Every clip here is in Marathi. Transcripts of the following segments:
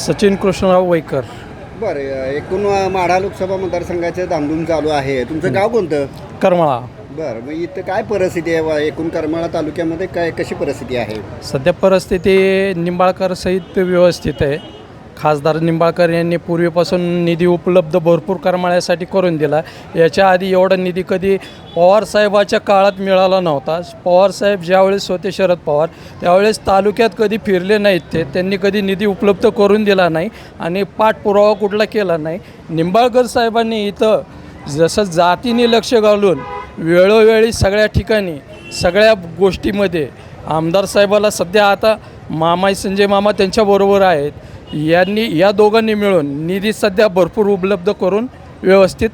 सचिन कृष्णराव वैकर. बरं एकूण माढा लोकसभा मतदारसंघाचं धामधूम चालू आहे. तुमचं गाव कोणतं? करमाळा. बरं मग इथं काय परिस्थिती आहे? एकूण करमाळा तालुक्यामध्ये काय कशी परिस्थिती आहे? सध्या परिस्थिती निंबाळकर सहित व्यवस्थित आहे. खासदार निंबाळकर यांनी पूर्वीपासून निधी उपलब्ध भरपूर करमाळ्यासाठी करून दिला. याच्या आधी एवढा निधी कधी पवारसाहेबाच्या काळात मिळाला नव्हता. पवारसाहेब ज्यावेळेस होते शरद पवार त्यावेळेस तालुक्यात कधी फिरले नाहीत ते. त्यांनी कधी निधी उपलब्ध करून दिला नाही आणि पाठपुरावा कुठला केला नाही. निंबाळकर साहेबांनी इथं जसं जातीने लक्ष घालून वेळोवेळी सगळ्या ठिकाणी सगळ्या गोष्टीमध्ये आमदार साहेबाला सध्या आता मामा संजय मामा त्यांच्याबरोबर आहेत. यांनी या दोघांनी मिळून निधी सध्या भरपूर उपलब्ध करून व्यवस्थित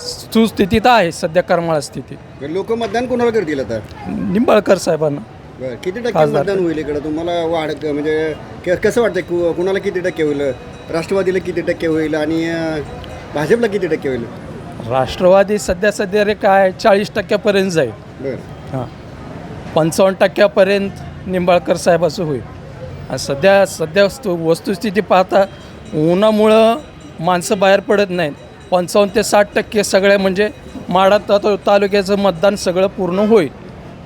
सुस्थितीत आहे सध्या करमाळा स्थिती. लोक मतदान कोणाला करतील आता? निंबाळकर साहेबांना. बरं किती टक्के खासदार. मतदान होईल इकडं? तुम्हाला वाढ म्हणजे क- कसं वाटतं कु- कुणाला किती टक्के होईल? राष्ट्रवादीला किती टक्के होईल? आणि अं, भाजपला किती टक्के होईल? राष्ट्रवादी सध्या सध्या रे काय चाळीस टक्क्यापर्यंत जाईल. बरं. हां. पंचावन्न टक्क्यापर्यंत निंबाळकर साहेबाचं होईल. सध्या सध्या वस्तू वस्तुस्थिती पाहता उन्हामुळं माणसं बाहेर पडत नाहीत. पंचावन्न ते साठ टक्के सगळ्या म्हणजे माडा ता तालुक्याचं मतदान सगळं पूर्ण होईल.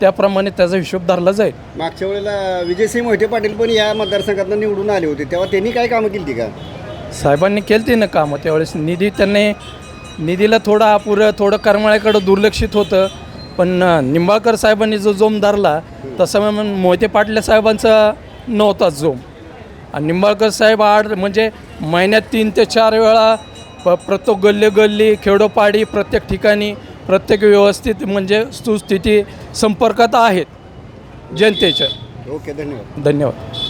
त्याप्रमाणे त्याचा हिशोब धरला जाईल. मागच्या वेळेला विजयसिंह मोहिते पाटील पण या मतदारसंघातून निवडून आले होते. तेव्हा त्यांनी काय कामं केली का? साहेबांनी केली ती ना कामं. त्यावेळेस निधी त्यांनी निधीला थोडं अपुरं थोडं करमाळ्याकडं दुर्लक्षित होतं. पण निंबाळकर साहेबांनी जो जोम धरला तसं मोहिते पाटले साहेबांचा नव्हताच जोम आणि निंबाळकर साहेब आड म्हणजे महिन्यात तीन ते चार वेळा प प्रत्येक गल्ली गल्ली खेडोपाडी प्रत्येक ठिकाणी प्रत्येक व्यवस्थित म्हणजे सुस्थिती संपर्कात आहेत. जनतेच्या. ओके धन्यवाद. धन्यवाद.